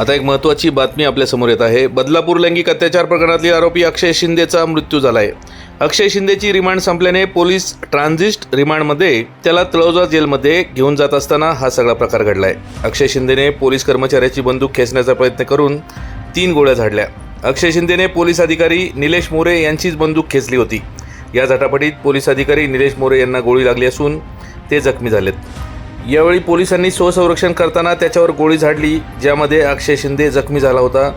आता एक महत्त्वाची बातमी आपल्यासमोर येत आहे. बदलापूर लैंगिक अत्याचार प्रकरणातली आरोपी अक्षय शिंदेचा मृत्यू झाला आहे अक्षय शिंदेची रिमांड संपल्याने पोलीस ट्रान्झिस्ट रिमांडमध्ये त्याला तळोजा जेलमध्ये घेऊन जात असताना हा सगळा प्रकार घडलाय. अक्षय शिंदेने पोलीस कर्मचाऱ्याची बंदूक खेचण्याचा प्रयत्न करून तीन गोळ्या झाडल्या. अक्षय शिंदेने पोलीस अधिकारी निलेश मोरे यांचीच बंदूक खेचली होती. या झटापटीत पोलीस अधिकारी निलेश मोरे यांना गोळी लागली असून ते जखमी झालेत. यावेळी पोलिसांनी स्वसंरक्षण करताना त्याच्यावर गोळी झाडली ज्यामध्ये अक्षय शिंदे जखमी झाला होता.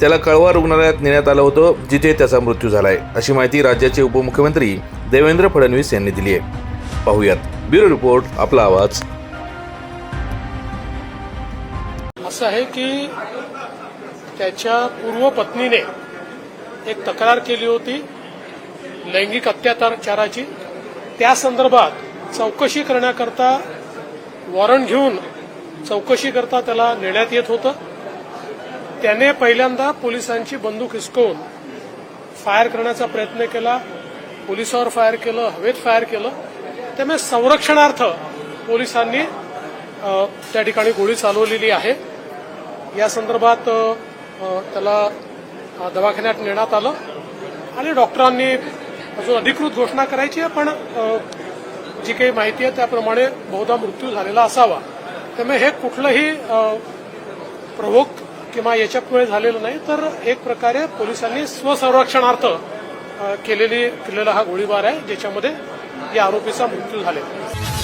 त्याला कळवा रुग्णालयात नेण्यात आलं होतं जिथे त्याचा मृत्यू झालाय. अशी माहिती राज्याचे उपमुख्यमंत्री देवेंद्र फडणवीस यांनी दिली आहे. पाहुयात. ब्युरो रिपोर्ट आपला आवाज. असं आहे की त्याच्या पूर्व पत्नीने एक तक्रार केली होती लैंगिक अत्याचाराची. त्या संदर्भात चौकशी करण्याकरता वॉरंट घेऊन चौकशी करता त्याला नेण्यात येत होतं. त्याने पहिल्यांदा पोलिसांची बंदूक हिसकवून फायर करण्याचा प्रयत्न केला. पोलिसावर फायर केलं हवेत फायर केलं. त्यामुळे संरक्षणार्थ पोलिसांनी त्या ठिकाणी गोळी चालवलेली आहे. या संदर्भात त्याला दवाखान्यात नेण्यात आलं. आणि डॉक्टरांनी अजून अधिकृत घोषणा करायची आहे पण जी काही माहिती आहे त्याप्रमाणे बहुधा मृत्यू झालेला असावा. त्यामुळे हे कुठलंही अ, किंवा याच्यामुळे झालेलं नाही तर एक प्रकारे पोलिसांनी स्वसंरक्षणार्थ केलेली केलेला हा गोळीबार आहे ज्याच्यामध्ये या आरोपीचा मृत्यू झालेला